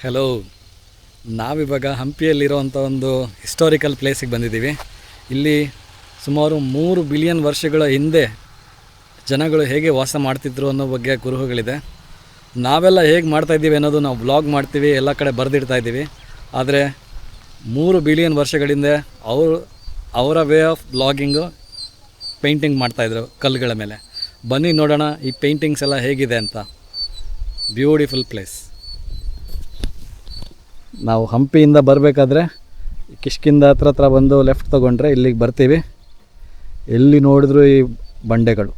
Hello ನಾವಿವಾಗ ಹಂಪಿಯಲ್ಲಿರುವಂಥ ಒಂದು historical ಪ್ಲೇಸಿಗೆ ಬಂದಿದ್ದೀವಿ. ಇಲ್ಲಿ ಸುಮಾರು ಮೂರು ಬಿಲಿಯನ್ ವರ್ಷಗಳ ಹಿಂದೆ ಜನಗಳು ಹೇಗೆ ವಾಸ ಮಾಡ್ತಿದ್ರು ಅನ್ನೋ ಬಗ್ಗೆ ಕುರುಹುಗಳಿದೆ. ನಾವೆಲ್ಲ ಹೇಗೆ ಮಾಡ್ತಾಯಿದ್ದೀವಿ ಅನ್ನೋದು ನಾವು ವ್ಲಾಗ್ ಮಾಡ್ತೀವಿ, ಎಲ್ಲ ಕಡೆ ಬರೆದಿಡ್ತಾ ಇದ್ದೀವಿ. ಆದರೆ ಮೂರು ಬಿಲಿಯನ್ ವರ್ಷಗಳಿಂದ ಅವರು, ಅವರ ವೇ ಆಫ್ ಬ್ಲಾಗಿಂಗು ಪೇಂಟಿಂಗ್ ಮಾಡ್ತಾಯಿದ್ರು ಕಲ್ಲುಗಳ ಮೇಲೆ. ಬನ್ನಿ ನೋಡೋಣ ಈ ಪೇಂಟಿಂಗ್ಸ್ ಎಲ್ಲ ಹೇಗಿದೆ ಅಂತ. ಬ್ಯೂಟಿಫುಲ್ ಪ್ಲೇಸ್ ನಾವು ಹಂಪಿಯಿಂದ ಬರಬೇಕಾದ್ರೆ ಕಿಷ್ಕಿಂದ ಹತ್ರ ಹತ್ರ ಬಂದು ಲೆಫ್ಟ್ ತೊಗೊಂಡ್ರೆ ಇಲ್ಲಿಗೆ ಬರ್ತೀವಿ. ಎಲ್ಲಿ ನೋಡಿದ್ರು ಈ ಬಂಡೆಗಳು.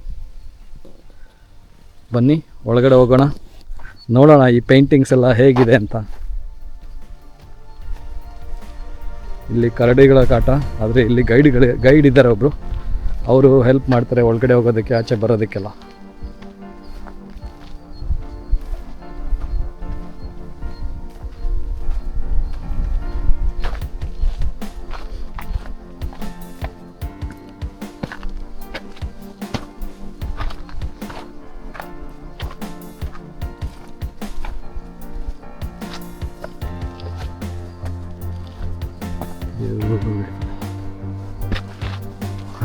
ಬನ್ನಿ, ಒಳಗಡೆ ಹೋಗೋಣ. ನೋಡೋಣ ಈ ಪೇಂಟಿಂಗ್ಸ್ ಎಲ್ಲ ಹೇಗಿದೆ ಅಂತ. ಇಲ್ಲಿ ಕರಡಿಗಳ ಕಾಟ, ಆದರೆ ಇಲ್ಲಿ ಗೈಡ್ಗಳು ಗೈಡ್ ಇದ್ದಾರೆ ಒಬ್ಬರು ಅವರು ಹೆಲ್ಪ್ ಮಾಡ್ತಾರೆ ಒಳಗಡೆ ಹೋಗೋದಕ್ಕೆ, ಆಚೆ ಬರೋದಕ್ಕೆಲ್ಲ.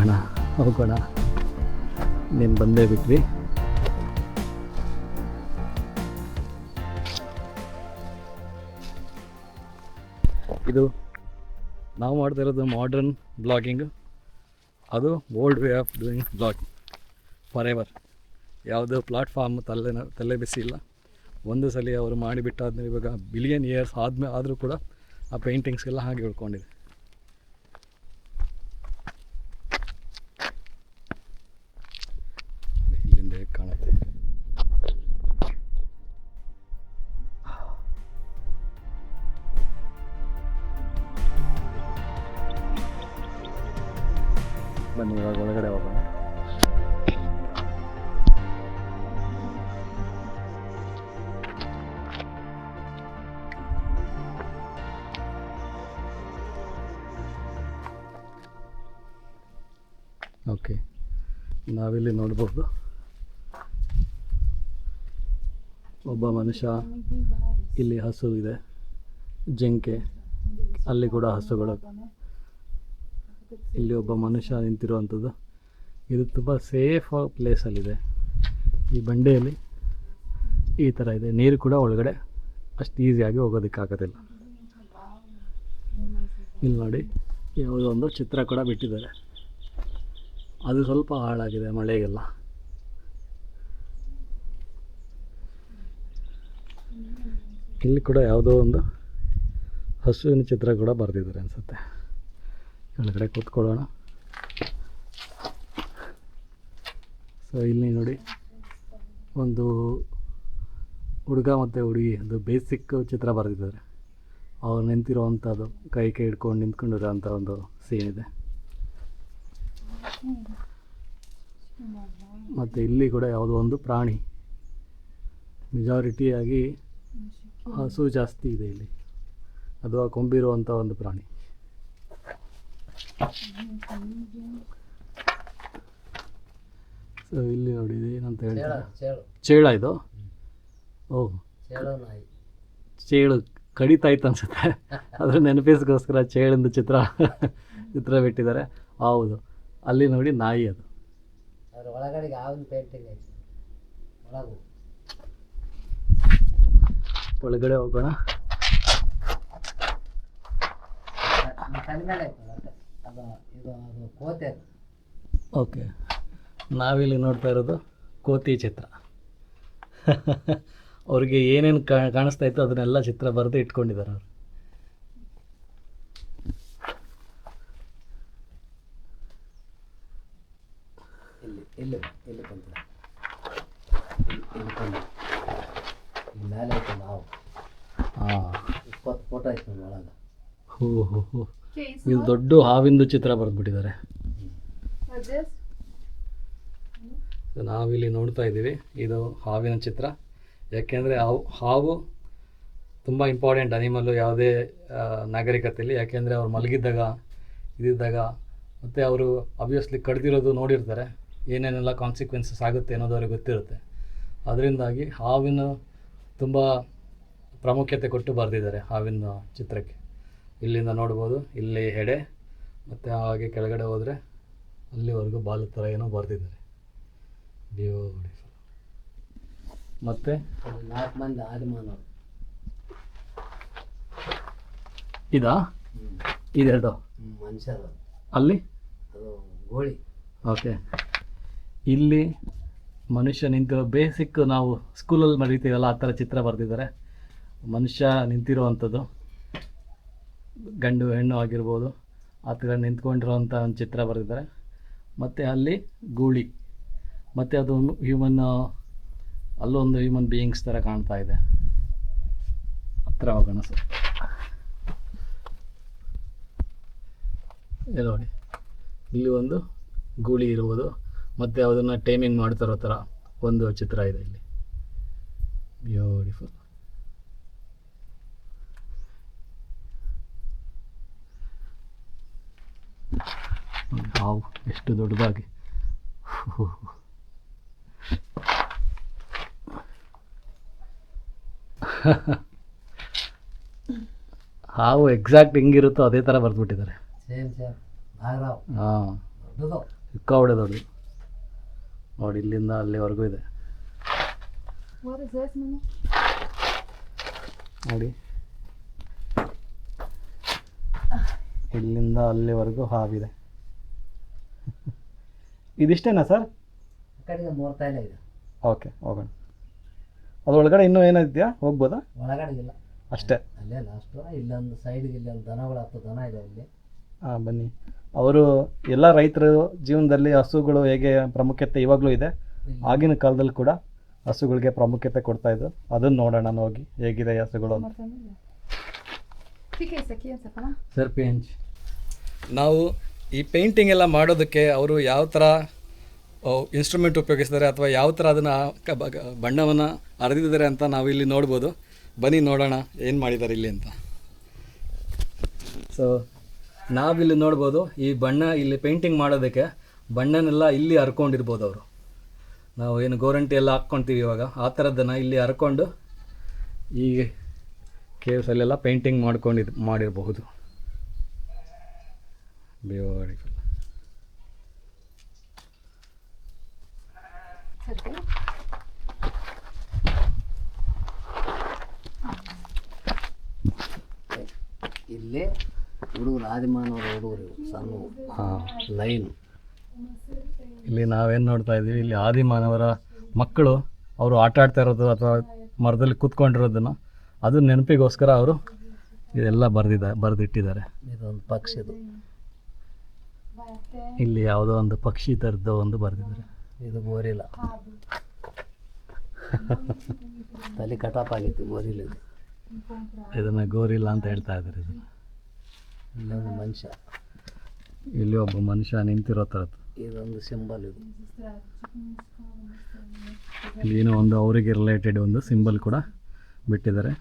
ಹಣ ಹೋಗೋಣ. ನೀನು ಬಂದೇ ಬಿಟ್ವಿ. ಇದು ನಾವು ಮಾಡ್ತಾ ಇರೋದು ಮಾಡ್ರನ್ ಬ್ಲಾಗಿಂಗ್ ಅದು old way of doing blogging for ever ಯಾವುದೋ ಪ್ಲಾಟ್ಫಾರ್ಮ್ ತಲೆ ತಲೆ ಬಿಸಿ ಇಲ್ಲ. ಒಂದು ಸಲ ಅವರು ಮಾಡಿಬಿಟ್ಟಾದ್ಮೇಲೆ ಇವಾಗ ಬಿಲಿಯನ್ ಇಯರ್ಸ್ ಆದ್ಮೇಲೆ ಆದರೂ ಕೂಡ ಆ ಪೇಂಟಿಂಗ್ಸ್ಗೆಲ್ಲ ಹಾಗೆ ಉಳ್ಕೊಂಡಿದೆ. ಬನ್ನಿ, ಇವಾಗ ಒಳಗಡೆ ಹೋಗೋಣ. ಓಕೆ, ನಾವಿಲ್ಲಿ ನೋಡ್ಬೋದು. ಒಬ್ಬ ಮನುಷ್ಯ ಇಲ್ಲಿ ಹಸು ಇದೆ, ಜಿಂಕೆ, ಅಲ್ಲಿ ಕೂಡ ಹಸುಗಳು ಇಲ್ಲಿ ಒಬ್ಬ ಮನುಷ್ಯ ನಿಂತಿರುವಂಥದ್ದು. ಇದು ತುಂಬ ಸೇಫ್ ಪ್ಲೇಸಲ್ಲಿದೆ ಈ ಬಂಡೆಯಲ್ಲಿ ಈ ಥರ ಇದೆ. ನೀರು ಕೂಡ ಒಳಗಡೆ ಅಷ್ಟು ಈಸಿಯಾಗಿ ಹೋಗೋದಕ್ಕಾಗೋದಿಲ್ಲ ಇಲ್ಲಿ ನೋಡಿ, ಯಾವುದೋ ಒಂದು ಚಿತ್ರ ಕೂಡ ಬಿಟ್ಟಿದ್ದಾರೆ. ಅದು ಸ್ವಲ್ಪ ಹಾಳಾಗಿದೆ ಮಳೆಗೆಲ್ಲ. ಇಲ್ಲಿ ಕೂಡ ಯಾವುದೋ ಒಂದು ಹಸುವಿನ ಚಿತ್ರ ಕೂಡ ಬರೆದಿದ್ದಾರೆ ಅನಿಸುತ್ತೆ. ಕೆಳಗಡೆ ಕೂತ್ಕೊಳ್ಳೋಣ. ಸೊ ಇಲ್ಲಿ ನೋಡಿ, ಒಂದು ಹುಡುಗ ಮತ್ತು ಹುಡುಗಿ ಅದು ಬೇಸಿಕ್ ಚಿತ್ರ ಬರೆದಿದ್ದಾರೆ. ಅವ್ರು ನಿಂತಿರೋವಂಥದ್ದು, ಕೈ ಕೈ ಹಿಡ್ಕೊಂಡು ನಿಂತ್ಕೊಂಡಿರೋವಂಥ ಒಂದು ಸೀನ್ ಇದೆ. ಮತ್ತು ಇಲ್ಲಿ ಕೂಡ ಯಾವುದೋ ಒಂದು ಪ್ರಾಣಿ ಮೆಜಾರಿಟಿಯಾಗಿ ಹಸು ಜಾಸ್ತಿ ಇದೆ ಇಲ್ಲಿ. ಆ ಕೊಂಬಿರುವಂಥ ಒಂದು ಪ್ರಾಣಿ. ಸೊ ಇಲ್ಲಿ ನೋಡಿ ಏನಂತ ಹೇಳಿ ಚೇಳು ಇದು? ಓ. ಚೇಳು ನಾಯಿ. ಚೇಳು ಕಡಿತಾ ಇತ್ತು ಅನ್ಸುತ್ತೆ. ಅದ್ರ ನೆನಪಿಸ್ಗೋಸ್ಕರ ಚೇಳಿಂದ ಚಿತ್ರ ಚಿತ್ರ ಬಿಟ್ಟಿದ್ದಾರೆ. ಹೌದು. ಅಲ್ಲಿ ನೋಡಿ ನಾಯಿ ಅದು. ಒಳಗಡೆ ಒಳಗಡೆ ಹೋಗೋಣ. ಅದು ಇದು ಅದು ಕೋತೆ ಅದು. ಓಕೆ. ನಾವಿಲ್ಲಿ ನೋಡ್ತಾ ಇರೋದು ಕೋತಿ ಚಿತ್ರ. ಅವ್ರಿಗೆ ಏನೇನು ಕಾಣಿಸ್ತಾ ಇತ್ತು ಅದನ್ನೆಲ್ಲ ಚಿತ್ರ ಬರೆದು ಇಟ್ಕೊಂಡಿದ್ದಾರೆ ಅವರು. ಇಲ್ಲಿ ಇಲ್ಲಿ ಇಲ್ಲಿ ಕುಂತ ಇಲ್ಲಿ ಇಲ್ಲಿ ಮೇಲೆ ಐತೆ ನಾವು. ಹಾಂ. ಇಪ್ಪತ್ತು ಫೋಟೋ ಐತೆ ಒಳಗೆ. ಹೋ ಹೋ ಹೋ. ಇದು ದೊಡ್ಡ ಹಾವಿಂದು ಚಿತ್ರ ಬರೆದ್ಬಿಟ್ಟಿದ್ದಾರೆ. ನಾವಿಲ್ಲಿ ನೋಡ್ತಾ ಇದ್ದೀವಿ, ಇದು ಹಾವಿನ ಚಿತ್ರ. ಯಾಕೆಂದರೆ ಹಾವು ಹಾವು ತುಂಬ ಇಂಪಾರ್ಟೆಂಟ್ ಅನಿಮಲ್ಲು ಯಾವುದೇ ನಾಗರಿಕತೆಯಲ್ಲಿ. ಯಾಕೆಂದರೆ ಅವ್ರು ಮಲಗಿದ್ದಾಗ ಇದಿದ್ದಾಗ ಮತ್ತು ಅವರು ಅಬ್ವಿಯಸ್ಲಿ ಕಡ್ದಿರೋದು ನೋಡಿರ್ತಾರೆ. ಏನೇನೆಲ್ಲ ಕಾನ್ಸಿಕ್ವೆನ್ಸಸ್ ಆಗುತ್ತೆ ಅನ್ನೋದು ಅವ್ರಿಗೆ ಗೊತ್ತಿರುತ್ತೆ. ಅದರಿಂದಾಗಿ ಹಾವಿನ ತುಂಬ ಪ್ರಾಮುಖ್ಯತೆ ಕೊಟ್ಟು ಬರೆದಿದ್ದಾರೆ ಹಾವಿನ ಚಿತ್ರಕ್ಕೆ. ಇಲ್ಲಿಂದ ನೋಡ್ಬೋದು ಇಲ್ಲಿ ಹೆಡೆ ಮತ್ತು ಹಾಗೆ ಕೆಳಗಡೆ ಹೋದರೆ ಅಲ್ಲಿವರೆಗೂ ಬಾಲು ಥರ ಏನೋ ಬರ್ತಿದ್ದಾರೆ. ಬ್ಯೂಟಿಫುಲ್ ಮತ್ತು? ನಾಲ್ಕು ಮಂದಿ ಆದಿಮಾನವರು. ಇದಾ? ಇದೆರಡು? ಮನುಷ್ಯರು. ಅಲ್ಲಿ? ಅದು ಗೋಳಿ. ಓಕೆ. ಇಲ್ಲಿ ಮನುಷ್ಯ ನಿಂತಿರೋ ಬೇಸಿಕ್ ನಾವು ಸ್ಕೂಲಲ್ಲಿ ಮರಿತೀವಲ್ಲ ಆ ಥರ ಚಿತ್ರ ಬರೆದಿದ್ದಾರೆ. ಮನುಷ್ಯ ನಿಂತಿರುವಂಥದ್ದು. ಗಂಡು ಹೆಣ್ಣು ಆಗಿರ್ಬೋದು, ಆ ಥರ ನಿಂತ್ಕೊಂಡಿರೋವಂಥ ಒಂದು ಚಿತ್ರ ಬರೆದಿದ್ದಾರೆ. ಮತ್ತು ಅಲ್ಲಿ ಗೂಳಿ, ಮತ್ತು ಅದು ಹ್ಯೂಮನ್ ಅಲ್ಲೊಂದು ಹ್ಯೂಮನ್ ಬೀಯಿಂಗ್ಸ್ ಥರ ಕಾಣ್ತಾ ಇದೆ. ಹತ್ರ ಹೋಗೋಣ ಸರ್. ನೋಡಿ, ಇಲ್ಲಿ ಒಂದು ಗೂಳಿ ಇರುವುದು ಮತ್ತು ಅದನ್ನು ಟೈಮಿಂಗ್ ಮಾಡ್ತಿರೋ ಥರ ಒಂದು ಚಿತ್ರ ಇದೆ ಇಲ್ಲಿ. ಬ್ಯೂಟಿಫುಲ್ ಹಾವು ಎಷ್ಟು ದೊಡ್ಡದಾಗಿ. ಹಾವು ಎಕ್ಸಾಕ್ಟ್ ಹೆಂಗಿರುತ್ತೋ ಅದೇ ಥರ ಬರೆದ್ಬಿಟ್ಟಿದ್ದಾರೆ. ಹಾಂ. ಸಿಕ್ಕಾವಡೆ ದೊಡ್ಡದು. ನೋಡಿ ಇಲ್ಲಿಂದ ಅಲ್ಲಿವರೆಗೂ ಇದೆ. What is this, Mama? ನೋಡಿ. ಇಲ್ಲಿಂದ ಅಲ್ಲಿವರೆಗೂ ಹಾವಿದೆ. ಇದಿಷ್ಟೇನಾ ಸರ್ ಕಡೆಗೆ ಮೂರು ಇದೆ. ಓಕೆ ಹೋಗೋಣ. ಒಳಗಡೆ ಇನ್ನೂ ಏನಿದೆಯಾ ಹೋಗ್ಬೋದಾ? ಒಳಗಡೆ ಇಲ್ಲ. ಅಷ್ಟೇ. ಅಲ್ಲೇ ಲಾಸ್ಟು ಇಲ್ಲೊಂದು ಸೈಡ್ಗೆ ಇಲ್ಲೊಂದು ದನಗಳು ಹತ್ತು ದನ ಇದೆ ಅಲ್ಲಿ. ಹಾಂ ಬನ್ನಿ. ಅವರು ಎಲ್ಲ ರೈತರು ಜೀವನದಲ್ಲಿ ಹಸುಗಳು ಹೇಗೆ ಪ್ರಾಮುಖ್ಯತೆ ಇವಾಗಲೂ ಇದೆ. ಆಗಿನ ಕಾಲದಲ್ಲಿ ಕೂಡ ಹಸುಗಳಿಗೆ ಪ್ರಾಮುಖ್ಯತೆ ಕೊಡ್ತಾ ಇದ್ರು. ಅದನ್ನು ನೋಡೋಣ ಹೋಗಿ. ಹೇಗಿದೆ ಹಸುಗಳು ಅಂತ? ಸರ್ ಪೇಂಚ್ ನಾವು ಈ ಪೇಂಟಿಂಗ್ ಎಲ್ಲ ಮಾಡೋದಕ್ಕೆ ಅವರು ಯಾವ ಥರ ಇನ್ಸ್ಟ್ರೂಮೆಂಟ್ ಉಪಯೋಗಿಸ್ತಾರೆ ಅಥವಾ ಯಾವ ಥರ ಅದನ್ನು ಬಣ್ಣವನ್ನು ಅರೆದಿದ್ದಾರೆ ಅಂತ ನಾವು ಇಲ್ಲಿ ನೋಡ್ಬೋದು. ಬನ್ನಿ ನೋಡೋಣ ಏನು ಮಾಡಿದ್ದಾರೆ ಇಲ್ಲಿ ಅಂತ. ಸೊ ನಾವಿಲ್ಲಿ ನೋಡ್ಬೋದು ಈ ಬಣ್ಣ ಇಲ್ಲಿ ಪೇಂಟಿಂಗ್ ಮಾಡೋದಕ್ಕೆ ಬಣ್ಣನೆಲ್ಲ ಇಲ್ಲಿ ಹರ್ಕೊಂಡಿರ್ಬೋದು ಅವರು. ನಾವು ಏನು ಗೋರಂಟಿ ಎಲ್ಲ ಹಾಕ್ಕೊತೀವಿ ಇವಾಗ, ಆ ಥರದ್ದನ್ನು ಇಲ್ಲಿ ಹರ್ಕೊಂಡು ಈ ಕೇವ್ಸಲ್ಲೆಲ್ಲ ಪೇಂಟಿಂಗ್ ಮಾಡ್ಕೊಂಡಿದ್, ಮಾಡಿರಬಹುದು. ಬ್ಯೂಟಿಫುಲ್ ಇಲ್ಲೇ ಹುಡುಗರು ಆದಿಮಾನವರು ಹುಡುಗರು ಸಣ್ಣ ಹಾಂ. ಲೈನ್. ಇಲ್ಲಿ ನಾವೇನು ನೋಡ್ತಾ ಇದ್ದೀವಿ ಇಲ್ಲಿ ಆದಿಮಾನವರ ಮಕ್ಕಳು ಅವರು ಆಟ ಆಡ್ತಾ ಇರೋದು ಅಥವಾ ಮರದಲ್ಲಿ ಕೂತ್ಕೊಂಡಿರೋದನ್ನು ಅದು ನೆನಪಿಗೋಸ್ಕರ ಅವರು ಇದೆಲ್ಲ ಬರೆದಿದ್ದಾರೆ ಬರೆದಿಟ್ಟಿದ್ದಾರೆ. ಇದೊಂದು ಪಕ್ಷಿದು ಇಲ್ಲಿ ಯಾವುದೋ ಒಂದು ಪಕ್ಷಿ ಥರದ್ದು ಒಂದು ಬರೆದಿದ್ದಾರೆ ಇದು ಗೋರಿಲ್ಲ. ತಲೆ ಕಟಾಪ್ ಆಗಿತ್ತು ಗೋರಿಲ್ಲ. ಇದನ್ನು ಗೋರಿಲ್ಲ ಅಂತ ಹೇಳ್ತಾ ಇದ್ದಾರೆ ಇದು ಇಲ್ಲೊಂದು ಮನುಷ್ಯ ಇಲ್ಲಿ ಒಬ್ಬ ಮನುಷ್ಯ ನಿಂತಿರೋ ಥರದ್ದು ಇದೊಂದು ಸಿಂಬಲ್ ಇದು. ಇಲ್ಲಿ ಏನೋ ಒಂದು ಅವರಿಗೆ ರಿಲೇಟೆಡ್ ಒಂದು ಸಿಂಬಲ್ ಕೂಡ ಬಿಟ್ಟಿದ್ದಾರೆ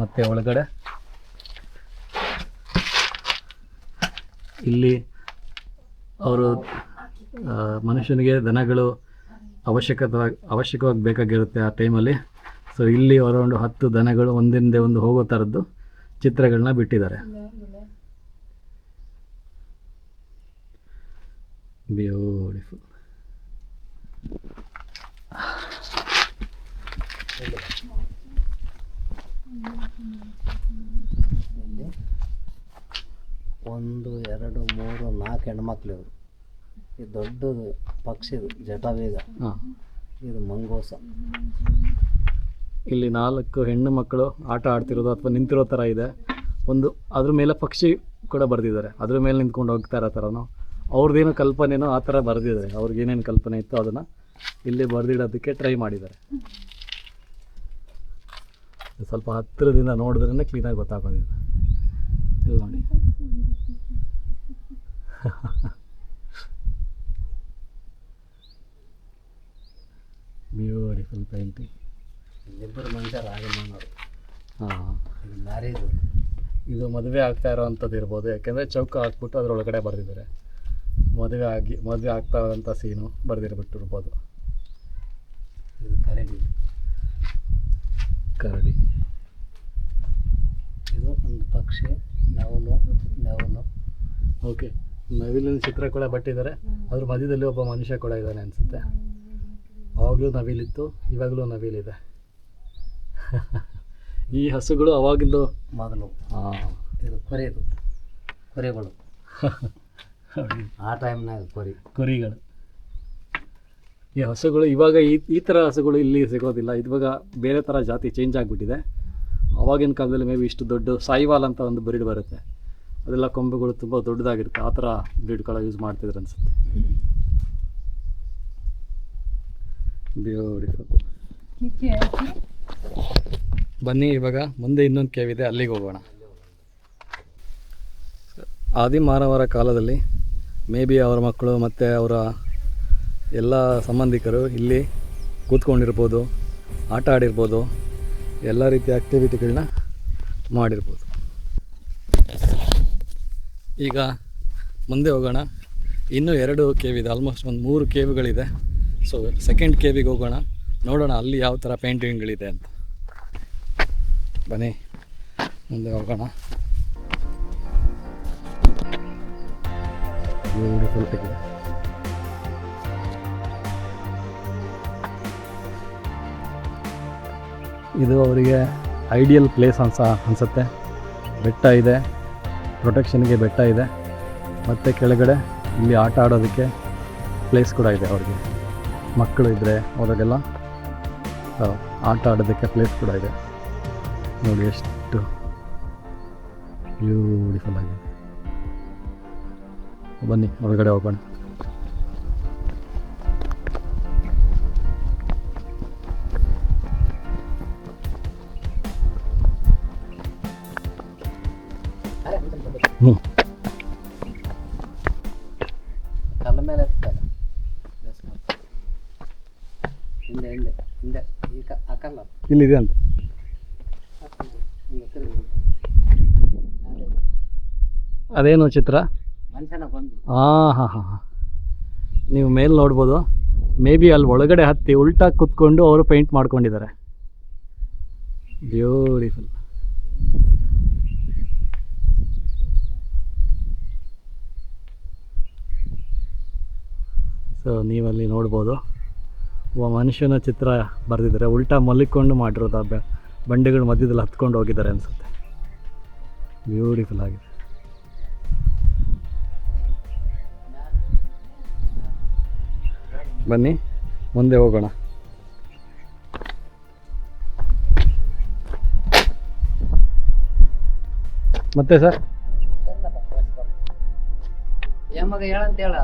ಮತ್ತು ಒಳಗಡೆ ಇಲ್ಲಿ ಅವರು ಮನುಷ್ಯನಿಗೆ ದನಗಳು ಅವಶ್ಯಕತೆ ಅವಶ್ಯಕವಾಗಿ ಬೇಕಾಗಿರುತ್ತೆ ಆ ಟೈಮಲ್ಲಿ. ಸೊ, ಇಲ್ಲಿ ಅರೌಂಡ್ ಹತ್ತು ದನಗಳು ಒಂದಿಂದೆ ಒಂದು ಹೋಗೋ ಥರದ್ದು ಚಿತ್ರಗಳನ್ನ ಬಿಟ್ಟಿದ್ದಾರೆ. ಬ್ಯೂಟಿಫುಲ್ ಇಲ್ಲಿ ಒಂದು ಎರಡು ಮೂರು ನಾಲ್ಕು ಹೆಣ್ಮಕ್ಳು ಇವರು. ಇದು ದೊಡ್ಡದು ಪಕ್ಷಿ ಇದು ಹಾಂ. ಇದು ಮಂಗೋಸ. ಇಲ್ಲಿ ನಾಲ್ಕು ಹೆಣ್ಣು ಮಕ್ಕಳು ಆಟ ಆಡ್ತಿರೋದು ಅಥವಾ ನಿಂತಿರೋ ಥರ ಇದೆ. ಒಂದು ಅದ್ರ ಮೇಲೆ ಪಕ್ಷಿ ಕೂಡ ಬರೆದಿದ್ದಾರೆ. ಅದ್ರ ಮೇಲೆ ನಿಂತ್ಕೊಂಡು ಹೋಗ್ತಾ ಇರೋ ಥರನೋ ಅವ್ರದ್ದೇನೋ ಕಲ್ಪನೆನೋ ಆ ಥರ ಬರೆದಿದ್ದಾರೆ. ಅವ್ರಿಗೆ ಏನೇನು ಕಲ್ಪನೆ ಇತ್ತು ಅದನ್ನು ಇಲ್ಲಿ ಬರೆದಿಡೋದಕ್ಕೆ ಟ್ರೈ ಮಾಡಿದ್ದಾರೆ. ಸ್ವಲ್ಪ ಹತ್ತಿರದಿಂದ ನೋಡಿದ್ರೇ ಕ್ಲೀನಾಗಿ ಗೊತ್ತಾಗೋದಿಲ್ಲ ಇಲ್ಲಿ ನೋಡಿ. ಬ್ಯೂಟಿಫುಲ್ ಪೇಂಟಿಂಗ್ ಇಲ್ಲಿಬ್ಬರು ಮನುಷ್ಯರು ಆಗಮನವರು ಹಾಂ. ಇದು ಮ್ಯಾರೇಜ್. ಇದು ಮದುವೆ ಆಗ್ತಾ ಇರೋವಂಥದ್ದು ಇರ್ಬೋದು. ಯಾಕೆಂದರೆ ಚೌಕ ಹಾಕ್ಬಿಟ್ಟು ಅದರೊಳಗಡೆ ಬರೆದಿದ್ದಾರೆ. ಮದುವೆ ಆಗಿ ಮದುವೆ ಆಗ್ತಾ ಇರೋಂಥ ಸೀನು ಬರೆದಿರ್ಬಿಟ್ಟಿರ್ಬೋದು. ಇದು ಕರಡಿ. ಕರಡಿ. ಪಕ್ಷಿ ನವಲು ನವಲು. ಓಕೆ. ನವಿಲಿನ ಚಿತ್ರ ಕೂಡ ಬಟ್ಟಿದ್ದಾರೆ. ಅದ್ರ ಮಧ್ಯದಲ್ಲಿ ಒಬ್ಬ ಮನುಷ್ಯ ಕೂಡ ಇದ್ದಾನೆ ಅನಿಸುತ್ತೆ. ಆವಾಗಲೂ ನವಿಲಿತ್ತು ಇವಾಗಲೂ ನವಿಲಿದೆ. ಈ ಹಸುಗಳು ಅವಾಗಿಂದು ಮೊದಲು ಇದು ಕೊರೆದು ಕೊರೆಗಳು. ಆ ಟೈಮ್ನಾಗ ಕೊರಿ. ಕುರಿಗಳು. ಈ ಹಸುಗಳು ಇವಾಗ ಈ ಈ ಥರ ಹಸುಗಳು ಇಲ್ಲಿ ಸಿಗೋದಿಲ್ಲ. ಇವಾಗ ಬೇರೆ ಥರ ಜಾತಿ ಚೇಂಜ್ ಆಗಿಬಿಟ್ಟಿದೆ. ಅವಾಗಿನ ಕಾಲದಲ್ಲಿ ಮೇ ಬಿ ಇಷ್ಟು ದೊಡ್ಡ ಸಾಯಿವಾಲ್ ಅಂತ ಒಂದು ಬ್ರೀಡ್ ಬರುತ್ತೆ. ಅದೆಲ್ಲ ಕೊಂಬೆಗಳು ತುಂಬ ದೊಡ್ಡದಾಗಿರುತ್ತೆ. ಆ ಥರ ಬ್ರೀಡ್ಗಳ ಯೂಸ್ ಮಾಡ್ತಿದ್ರು ಅನಿಸುತ್ತೆ. ಬ್ಯೂಟಿಫುಲ್ ಬನ್ನಿ, ಇವಾಗ ಮುಂದೆ ಇನ್ನೊಂದು ಕೇವ್ ಇದೆ. ಅಲ್ಲಿಗೆ ಹೋಗೋಣ. ಆದಿಮಾನವರ ಕಾಲದಲ್ಲಿ ಮೇ ಬಿ ಅವರ ಮಕ್ಕಳು ಮತ್ತು ಅವರ ಎಲ್ಲ ಸಂಬಂಧಿಕರು ಇಲ್ಲಿ ಕೂತ್ಕೊಂಡಿರ್ಬೋದು, ಆಟ ಆಡಿರ್ಬೋದು, ಎಲ್ಲ ರೀತಿಯ ಆ್ಯಕ್ಟಿವಿಟಿಗಳನ್ನ ಮಾಡಿರ್ಬೋದು. ಈಗ ಮುಂದೆ ಹೋಗೋಣ. ಇನ್ನೂ ಎರಡು ಕೇವ್ ಇದೆ ಆಲ್ಮೋಸ್ಟ್ ಒಂದು ಮೂರು ಕೇವ್ಗಳಿದೆ ಸೊ ಸೆಕೆಂಡ್ ಕೇವಿಗೆ ಹೋಗೋಣ. ನೋಡೋಣ ಅಲ್ಲಿ ಯಾವ ಥರ ಪೇಂಟಿಂಗ್ಗಳಿದೆ ಅಂತ. ಬನ್ನಿ, ಮುಂದೆ ಹೋಗೋಣ. ಇದು ಅವರಿಗೆ ಐಡಿಯಲ್ ಪ್ಲೇಸ್ ಅನ್ಸ ಅನಿಸುತ್ತೆ. ಬೆಟ್ಟ ಇದೆ. ಪ್ರೊಟೆಕ್ಷನ್ಗೆ ಬೆಟ್ಟ ಇದೆ. ಮತ್ತು ಕೆಳಗಡೆ ಇಲ್ಲಿ ಆಟ ಆಡೋದಕ್ಕೆ ಪ್ಲೇಸ್ ಕೂಡ ಇದೆ ಅವ್ರಿಗೆ. ಮಕ್ಕಳು ಇದ್ದರೆ ಅವರಿಗೆಲ್ಲ ಆಟ ಆಡೋದಕ್ಕೆ ಪ್ಲೇಸ್ ಕೂಡ ಇದೆ. ನೋಡಿ ಎಷ್ಟು ಬ್ಯೂಟಿಫುಲ್ ಆಗಿದೆ. ಬನ್ನಿ ಹೊರಗಡೆ ಹೋಗೋಣ. ಇಲ್ಲಿದೆ ಅಂತ. ಅದೇನು ಚಿತ್ರ? ಹಾಂ ಹಾಂ ಹಾಂ ಹಾಂ. ನೀವು ಮೇಲೆ ನೋಡ್ಬೋದು. ಮೇ ಬಿ ಅಲ್ಲಿ ಒಳಗಡೆ ಹತ್ತಿ ಉಲ್ಟಾ ಕುತ್ಕೊಂಡು ಅವರು ಪೇಂಟ್ ಮಾಡ್ಕೊಂಡಿದ್ದಾರೆ. ಬ್ಯೂಟಿಫುಲ್ ಸೊ ನೀವಲ್ಲಿ ನೋಡ್ಬೋದು. ಮನುಷ್ಯನ ಚಿತ್ರ ಬರೆದಿದ್ದಾರೆ ಉಲ್ಟಾ ಮಲ್ಲಿಕೊಂಡು ಮಾಡಿರೋದು ಆ ಬಂಡೆಗಳು ಮಧ್ಯದಲ್ಲಿ ಹತ್ಕೊಂಡು ಹೋಗಿದ್ದಾರೆ ಅನಿಸುತ್ತೆ. ಬ್ಯೂಟಿಫುಲ್ ಆಗಿದೆ. ಬನ್ನಿ ಮುಂದೆ ಹೋಗೋಣ. ಮತ್ತೆ ಸರ್? ಹೇಳಂತ ಹೇಳ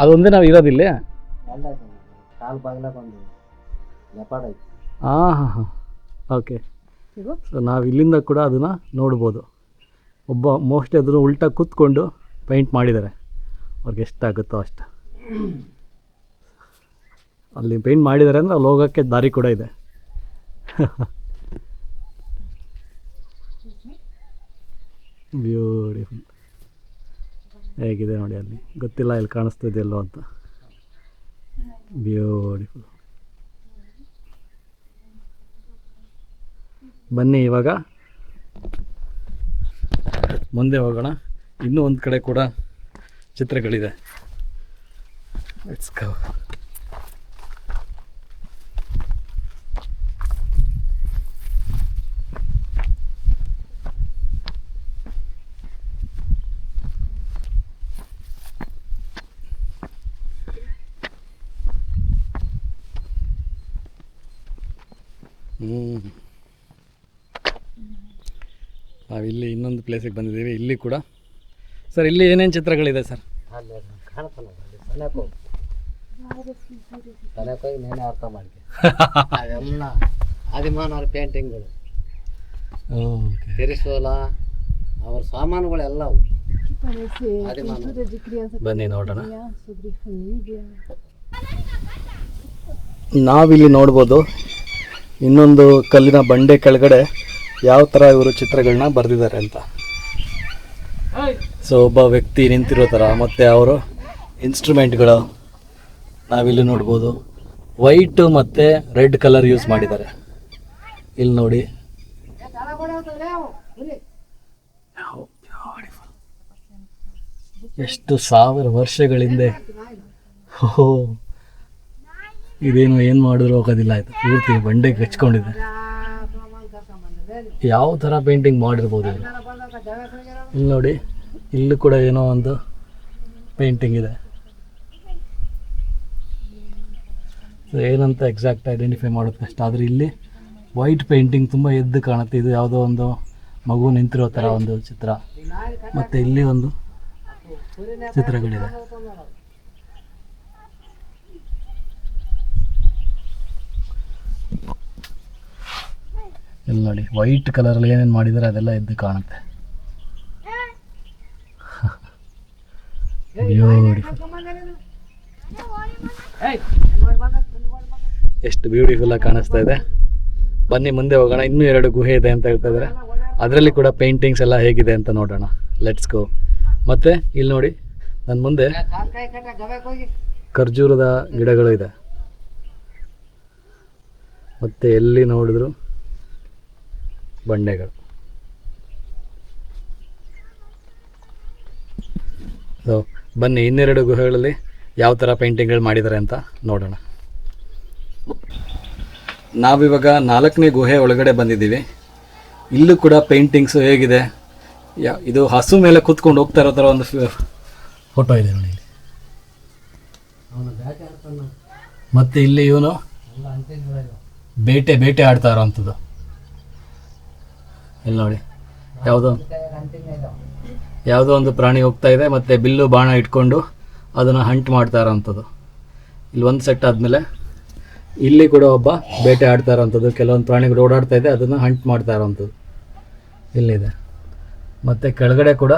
ಅದೊಂದೇ ನಾವು ಇರೋದಿಲ್ಲ ಎಲ್ಲ ಐತೆ ಕಾಲು ಬಾಗಿಲಾಗ ಒಂದು ನೆಪಾಡ ಐತಿ. ಹಾಂ ಹಾಂ. ಹಾಂ ಓಕೆ ಸೊ ನಾವು ಇಲ್ಲಿಂದ ಕೂಡ ಅದನ್ನು ನೋಡ್ಬೋದು. ಒಬ್ಬ ಮೋಸ್ಟ್ ಅದನ್ನು ಉಲ್ಟಾ ಕೂತ್ಕೊಂಡು ಪೇಂಟ್ ಮಾಡಿದ್ದಾರೆ. ಅವ್ರಿಗೆ ಎಷ್ಟಾಗುತ್ತೋ ಅಷ್ಟು. ಅಲ್ಲಿ ಪೇಂಟ್ ಮಾಡಿದ್ದಾರೆ ಅಂದರೆ ಅಲ್ಲಿ ಹೋಗೋಕ್ಕೆ ದಾರಿ ಕೂಡ ಇದೆ. ಬ್ಯೂಟಿಫುಲ್ ಹೇಗಿದೆ ನೋಡಿ ಅಲ್ಲಿ. ಗೊತ್ತಿಲ್ಲ ಇಲ್ಲಿ ಕಾಣಿಸ್ತಿದೆಯಲ್ಲೋ ಅಂತ. ಬ್ಯೂಟಿಫುಲ್ ಬನ್ನಿ ಇವಾಗ. ಮುಂದೆ ಹೋಗೋಣ. ಇನ್ನೂ ಒಂದು ಕಡೆ ಕೂಡ ಚಿತ್ರಗಳಿದೆ. It's go. ನಾವಿಲ್ಲಿ ಇನ್ನೊಂದು ಪ್ಲೇಸಿಗೆ ಬಂದಿದ್ದೀವಿ. ಇಲ್ಲಿ ಕೂಡ. ಸರ್ ಇಲ್ಲಿ ಏನೇನು ಚಿತ್ರಗಳಿದೆ ಸರ್ ಹೋಗಿ. ಅರ್ಥ ಮಾಡ್ಕೆ ಅವೆಲ್ಲ ಆದಿಮಾನವರ ಪೇಂಟಿಂಗ್ಗಳು ಓಕೆ ತಿರಿಸೋಲ ಅವ್ರ ಸಾಮಾನುಗಳೆಲ್ಲ ಬನ್ನಿ ನೋಡೋಣ. ನಾವಿಲ್ಲಿ ನೋಡ್ಬೋದು ಇನ್ನೊಂದು ಕಲ್ಲಿನ ಬಂಡೆ ಕೆಳಗಡೆ ಯಾವ ಥರ ಇವರು ಚಿತ್ರಗಳನ್ನ ಬರೆದಿದ್ದಾರೆ ಅಂತ. ಸೊ ಒಬ್ಬ ವ್ಯಕ್ತಿ ನಿಂತಿರೋ ಥರ ಮತ್ತು ಅವರು ಇನ್ಸ್ಟ್ರೂಮೆಂಟ್ಗಳು ನಾವಿಲ್ಲಿ ನೋಡ್ಬೋದು. ವೈಟ್ ಮತ್ತು ರೆಡ್ ಕಲರ್ ಯೂಸ್ ಮಾಡಿದ್ದಾರೆ. ಇಲ್ಲಿ ನೋಡಿ. ಎಷ್ಟು ಸಾವಿರ ವರ್ಷಗಳ ಹಿಂದೆ ಓಹೋ ಇದೇನು ಏನು ಮಾಡಿದ್ರು ಹೋಗೋದಿಲ್ಲ ಆಯಿತು. ಪೂರ್ತಿ ಬಂಡೆಗೆ ಹಚ್ಕೊಂಡಿದೆ ಯಾವ ಥರ ಪೇಂಟಿಂಗ್ ಮಾಡಿರ್ಬೋದು ಇಲ್ಲಿ? ನೋಡಿ, ಇಲ್ಲಿ ಕೂಡ ಏನೋ ಒಂದು ಪೇಂಟಿಂಗ್ ಇದೆ. ಏನಂತ ಎಕ್ಸಾಕ್ಟ್ ಐಡೆಂಟಿಫೈ ಮಾಡೋದು ಕಷ್ಟ. ಆದರೆ ಇಲ್ಲಿ ವೈಟ್ ಪೇಂಟಿಂಗ್ ತುಂಬ ಎದ್ದು ಕಾಣುತ್ತೆ. ಇದು ಯಾವುದೋ ಒಂದು ಮಗು ನಿಂತಿರೋ ಥರ ಒಂದು ಚಿತ್ರ. ಮತ್ತು ಇಲ್ಲಿ ಒಂದು ಚಿತ್ರಗಳಿದೆ. ಇಲ್ಲಿ ನೋಡಿ ವೈಟ್ ಕಲರಲ್ಲಿ ಏನೇನು ಮಾಡಿದ್ದಾರೆ ಅದೆಲ್ಲ ಎದ್ದು ಕಾಣುತ್ತೆ. ಬ್ಯೂಟಿಫುಲ್ ಎಷ್ಟು ಬ್ಯೂಟಿಫುಲ್ ಆಗಿ ಕಾಣಿಸ್ತಾ ಇದೆ. ಬನ್ನಿ ಮುಂದೆ ಹೋಗೋಣ. ಇನ್ನೂ ಎರಡು ಗುಹೆ ಇದೆ ಅಂತ ಹೇಳ್ತಾ ಇದ್ದಾರೆ ಅದರಲ್ಲಿ ಕೂಡ ಪೇಂಟಿಂಗ್ಸ್ ಎಲ್ಲ ಹೇಗಿದೆ ಅಂತ ನೋಡೋಣ. ಲೆಟ್ಸ್ ಗೋ ಮತ್ತೆ ಇಲ್ಲಿ ನೋಡಿ ನನ್ನ ಮುಂದೆ ಖರ್ಜೂರದ ಗಿಡಗಳು ಇದೆ. ಮತ್ತೆ ಎಲ್ಲಿ ನೋಡಿದ್ರು? ಬಂಡೆಗಳು. ಸೊ ಬನ್ನಿ ಇನ್ನೆರಡು ಗುಹೆಗಳಲ್ಲಿ ಯಾವ ಥರ ಪೇಂಟಿಂಗ್ಗಳು ಮಾಡಿದ್ದಾರೆ ಅಂತ ನೋಡೋಣ. ನಾವಿವಾಗ ನಾಲ್ಕನೇ ಗುಹೆ ಒಳಗಡೆ ಬಂದಿದ್ದೀವಿ. ಇಲ್ಲೂ ಕೂಡ ಪೇಂಟಿಂಗ್ಸು ಹೇಗಿದೆ. ಯಾ ಇದು ಹಸು ಮೇಲೆ ಕೂತ್ಕೊಂಡು ಹೋಗ್ತಾ ಇರೋ ಥರ ಒಂದು ಫೋಟೋ ಇದೆ ನೋಡಿ ಮತ್ತೆ ಇಲ್ಲಿ ಇವನು ಬೇಟೆ ಬೇಟೆ ಆಡ್ತಾ ಇರೋವಂಥದ್ದು ಇಲ್ಲಿ ನೋಡಿ. ಯಾವುದೋ ಯಾವುದೋ ಒಂದು ಪ್ರಾಣಿ ಹೋಗ್ತಾ ಇದೆ, ಮತ್ತೆ ಬಿಲ್ಲು ಬಾಣ ಇಟ್ಕೊಂಡು ಅದನ್ನು ಹಂಟ್ ಮಾಡ್ತಾ ಇರೋವಂಥದ್ದು ಇಲ್ಲಿ ಒಂದು ಸೆಟ್ ಆದಮೇಲೆ ಇಲ್ಲಿ ಕೂಡ ಒಬ್ಬ ಬೇಟೆ ಆಡ್ತಾ ಇರೋಂಥದ್ದು. ಕೆಲವೊಂದು ಪ್ರಾಣಿಗಳು ಓಡಾಡ್ತಾ ಇದೆ, ಅದನ್ನು ಹಂಟ್ ಮಾಡ್ತಾ ಇರೋವಂಥದ್ದು ಇಲ್ಲಿದೆ. ಮತ್ತು ಕೆಳಗಡೆ ಕೂಡ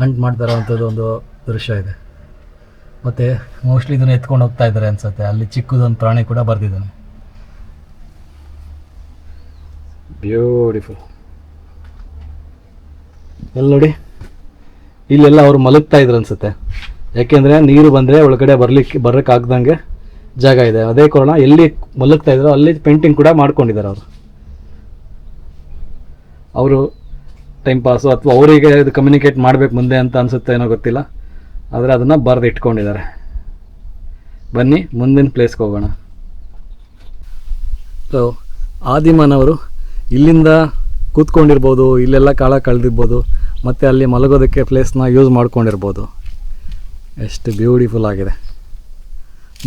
ಹಂಟ್ ಮಾಡ್ತಾ ಇರೋವಂಥದ್ದು ಒಂದು ದೃಶ್ಯ ಇದೆ. ಮತ್ತು ಮೋಸ್ಟ್ಲಿ ಇದನ್ನು ಎತ್ಕೊಂಡು ಹೋಗ್ತಾ ಇದ್ದಾರೆ ಅನ್ಸುತ್ತೆ. ಅಲ್ಲಿ ಚಿಕ್ಕದೊಂದು ಪ್ರಾಣಿ ಕೂಡ ಬರ್ತಿದ್ದಾನೆ ಬ್ಯೂಟಿಫುಲ್ ಎಲ್ಲಿ ನೋಡಿ? ಇಲ್ಲೆಲ್ಲ ಅವರು ಮಲಗ್ತಾ ಇದ್ರು ಅನ್ಸುತ್ತೆ. ಯಾಕೆಂದರೆ ನೀರು ಬಂದರೆ ಒಳಗಡೆ ಬರಲಿಕ್ಕೆ ಬರೋಕ್ಕಾಗ್ದಂಗೆ ಜಾಗ ಇದೆ. ಅದೇ ಕಾರಣ ಎಲ್ಲಿ ಮಲಗ್ತಾ ಇದ್ರು ಅಲ್ಲಿ ಪೇಂಟಿಂಗ್ ಕೂಡ ಮಾಡ್ಕೊಂಡಿದ್ದಾರೆ ಅವರು. ಅವರು ಟೈಮ್ ಪಾಸು ಅಥವಾ ಅವರಿಗೆ ಇದು ಕಮ್ಯುನಿಕೇಟ್ ಮಾಡಬೇಕು ಮುಂದೆ ಅಂತ ಅನಿಸುತ್ತೆ ಏನೋ ಗೊತ್ತಿಲ್ಲ. ಆದರೆ ಅದನ್ನು ಬರೆದು ಇಟ್ಕೊಂಡಿದ್ದಾರೆ ಬನ್ನಿ, ಮುಂದಿನ ಪ್ಲೇಸ್ಗೆ ಹೋಗೋಣ. ಸೊ ಆದಿಮಾನವರು ಇಲ್ಲಿಂದ ಕೂತ್ಕೊಂಡಿರ್ಬೋದು, ಇಲ್ಲೆಲ್ಲ ಕಾಲ ಕಳೆದಿರ್ಬೋದು, ಮತ್ತು ಅಲ್ಲಿ ಮಲಗೋದಕ್ಕೆ ಪ್ಲೇಸ್ನ ಯೂಸ್ ಮಾಡ್ಕೊಂಡಿರ್ಬೋದು. ಎಷ್ಟು ಬ್ಯೂಟಿಫುಲ್ ಆಗಿದೆ.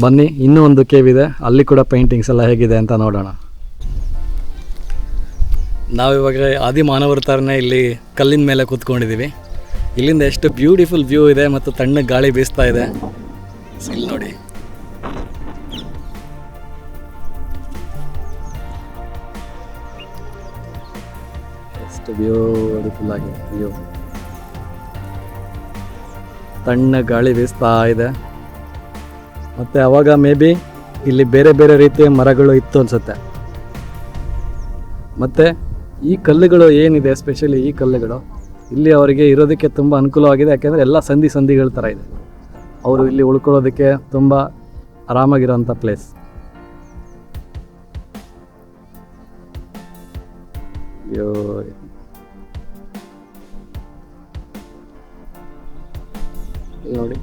ಬನ್ನಿ, ಇನ್ನೂ ಒಂದು ಕೇವ್ ಇದೆ. ಅಲ್ಲಿ ಕೂಡ ಪೇಂಟಿಂಗ್ಸ್ ಎಲ್ಲ ಹೇಗಿದೆ ಅಂತ ನೋಡೋಣ. ನಾವಿವಾಗ ಆದಿ ಮಾನವರ ಥರನೇ ಇಲ್ಲಿ ಕಲ್ಲಿನ ಮೇಲೆ ಕೂತ್ಕೊಂಡಿದ್ದೀವಿ ಇಲ್ಲಿಂದ ಎಷ್ಟು ಬ್ಯೂಟಿಫುಲ್ ವ್ಯೂ ಇದೆ ಮತ್ತು ತಣ್ಣಗೆ ಗಾಳಿ ಬೀಸ್ತಾ ಇದೆ. ಇಲ್ಲಿ ನೋಡಿ. ಎಷ್ಟು ಬ್ಯೂಟಿಫುಲ್ ಆಗಿದೆ ವ್ಯೂ ತಣ್ಣ ಗಾಳಿ ಬೀಸ್ತಾ ಇದೆ. ಮತ್ತು ಅವಾಗ ಮೇ ಬಿ ಇಲ್ಲಿ ಬೇರೆ ಬೇರೆ ರೀತಿಯ ಮರಗಳು ಇತ್ತು ಅನಿಸುತ್ತೆ. ಮತ್ತು ಈ ಕಲ್ಲುಗಳು ಏನಿದೆ ಎಸ್ಪೆಷಲಿ ಈ ಕಲ್ಲುಗಳು? ಇಲ್ಲಿ ಅವರಿಗೆ ಇರೋದಕ್ಕೆ ತುಂಬ ಅನುಕೂಲವಾಗಿದೆ ಯಾಕೆಂದರೆ ಎಲ್ಲ ಸಂಧಿ ಸಂಧಿಗಳ ಥರ ಇದೆ. ಅವರು ಇಲ್ಲಿ ಉಳ್ಕೊಳ್ಳೋದಕ್ಕೆ ತುಂಬ ಆರಾಮಾಗಿರೋಂಥ ಪ್ಲೇಸ್ ಅಯ್ಯೋ. ನೋಡಿ.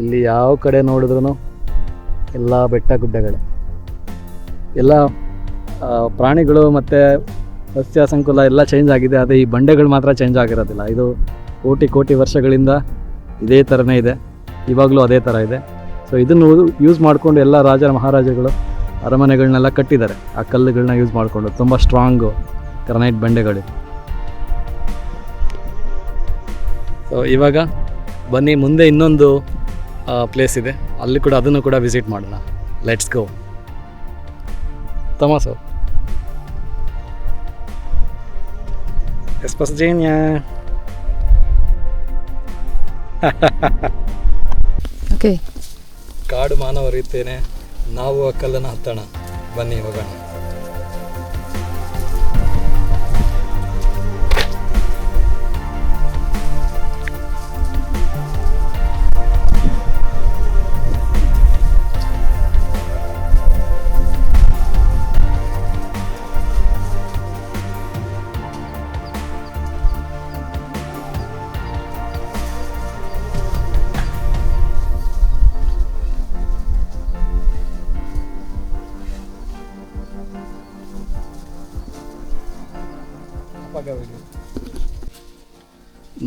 ಇಲ್ಲಿ ಯಾವ ಕಡೆ ನೋಡಿದ್ರು ಎಲ್ಲ ಬೆಟ್ಟ ಗುಡ್ಡಗಳೇ. ಎಲ್ಲ ಪ್ರಾಣಿಗಳು ಮತ್ತು ಸಸ್ಯ ಸಂಕುಲ ಎಲ್ಲ ಚೇಂಜ್ ಆಗಿದೆ. ಅದೇ ಈ ಬಂಡೆಗಳು ಮಾತ್ರ ಚೇಂಜ್ ಆಗಿರೋದಿಲ್ಲ. ಇದು ಕೋಟಿ ಕೋಟಿ ವರ್ಷಗಳಿಂದ ಇದೇ ಥರನೇ ಇದೆ. ಇವಾಗಲೂ ಅದೇ ಥರ ಇದೆ. ಸೊ ಇದನ್ನು ಯೂಸ್ ಮಾಡಿಕೊಂಡು ಎಲ್ಲ ರಾಜ ಮಹಾರಾಜಗಳು ಅರಮನೆಗಳನ್ನೆಲ್ಲ ಕಟ್ಟಿದ್ದಾರೆ. ಆ ಕಲ್ಲುಗಳನ್ನ ಯೂಸ್ ಮಾಡಿಕೊಂಡು. ತುಂಬ ಸ್ಟ್ರಾಂಗು ಗ್ರನೈಟ್ ಬಂಡೆಗಳು ಸೊ ಇವಾಗ ಬನ್ನಿ ಮುಂದೆ ಇನ್ನೊಂದು ಪ್ಲೇಸ್ ಇದೆ. ಅಲ್ಲಿ ಕೂಡ ಅದನ್ನು ಕೂಡ ವಿಸಿಟ್ ಮಾಡೋಣ. ಲೆಟ್ಸ್ ಗೋ ತಮಾಸ. ಎಸ್ಪಸ್ pozdrowienie. ಓಕೆ ಕಾಡು ಮಾನವರಿತ್ತೇನೆ ನಾವು ಆ ಕಲ್ಲನ್ನು ಹತ್ತೋಣ. ಬನ್ನಿ ಹೋಗೋಣ.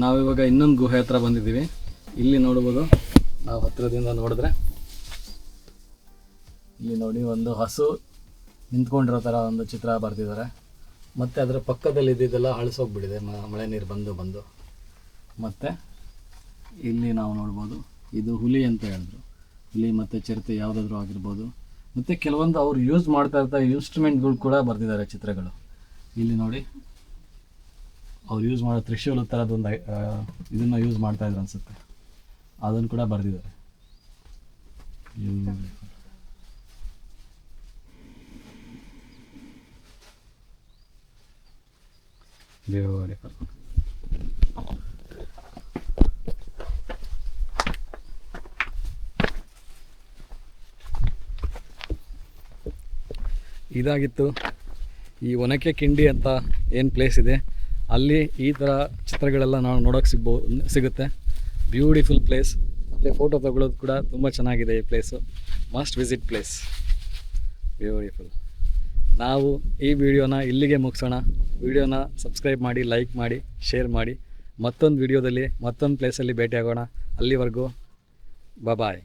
ನಾವಿವಾಗ ಇನ್ನೊಂದು ಗುಹೆ ಹತ್ರ ಬಂದಿದ್ದೀವಿ. ಇಲ್ಲಿ ನೋಡ್ಬೋದು ನಾವು ಹತ್ತಿರದಿಂದ ನೋಡಿದ್ರೆ. ಇಲ್ಲಿ ನೋಡಿ, ಒಂದು ಹಸು ನಿಂತ್ಕೊಂಡಿರೋ ಥರ ಒಂದು ಚಿತ್ರ ಬರ್ತಿದ್ದಾರೆ ಮತ್ತು ಅದರ ಪಕ್ಕದಲ್ಲಿ ಇದ್ದಿದ್ದೆಲ್ಲ ಅಳಿಸೋಗ್ಬಿಟ್ಟಿದೆ ಮಳೆ ನೀರು ಬಂದು ಬಂದು. ಮತ್ತು ಇಲ್ಲಿ ನಾವು ನೋಡ್ಬೋದು, ಇದು ಹುಲಿ ಅಂತ ಹೇಳಿದ್ರು. ಹುಲಿ ಮತ್ತು ಚಿರತೆ ಯಾವುದಾದ್ರೂ ಆಗಿರ್ಬೋದು. ಮತ್ತು ಕೆಲವೊಂದು ಅವ್ರು ಯೂಸ್ ಮಾಡ್ತಾ ಇರ್ತಾ ಇನ್ಸ್ಟ್ರೂಮೆಂಟ್ಗಳು ಕೂಡ ಬರ್ತಿದ್ದಾರೆ ಚಿತ್ರಗಳು. ಇಲ್ಲಿ ನೋಡಿ ಅವ್ರು ಯೂಸ್ ಮಾಡೋ ತ್ರಿಶೂಲ ಥರದೊಂದು ಇದನ್ನ ಯೂಸ್ ಮಾಡ್ತಾ ಇದ್ರು ಅನ್ಸುತ್ತೆ. ಅದನ್ನು ಕೂಡ ಬರೆದಿದ್ದಾರೆ. ಇದಾಗಿತ್ತು ಈ ಒನಕೆ ಕಿಂಡಿ ಅಂತ ಏನು ಪ್ಲೇಸ್ ಇದೆ? ಅಲ್ಲಿ ಈ ಥರ ಚಿತ್ರಗಳೆಲ್ಲ ನಾವು ನೋಡೋಕೆ ಸಿಗ್ಬೋ, ಸಿಗುತ್ತೆ. ಬ್ಯೂಟಿಫುಲ್ ಪ್ಲೇಸ್ ಮತ್ತು ಫೋಟೋ ತಗೊಳ್ಳೋದು ಕೂಡ ತುಂಬ ಚೆನ್ನಾಗಿದೆ ಈ place must visit place beautiful ನಾವು ಈ ವಿಡಿಯೋನ ಇಲ್ಲಿಗೆ ಮುಗಿಸೋಣ. ವಿಡಿಯೋನ ಸಬ್ಸ್ಕ್ರೈಬ್ ಮಾಡಿ ಲೈಕ್ ಮಾಡಿ ಶೇರ್ ಮಾಡಿ. ಮತ್ತೊಂದು ವಿಡಿಯೋದಲ್ಲಿ ಮತ್ತೊಂದು ಪ್ಲೇಸಲ್ಲಿ ಭೇಟಿಯಾಗೋಣ. ಅಲ್ಲಿವರೆಗೂ ಬಾಯ್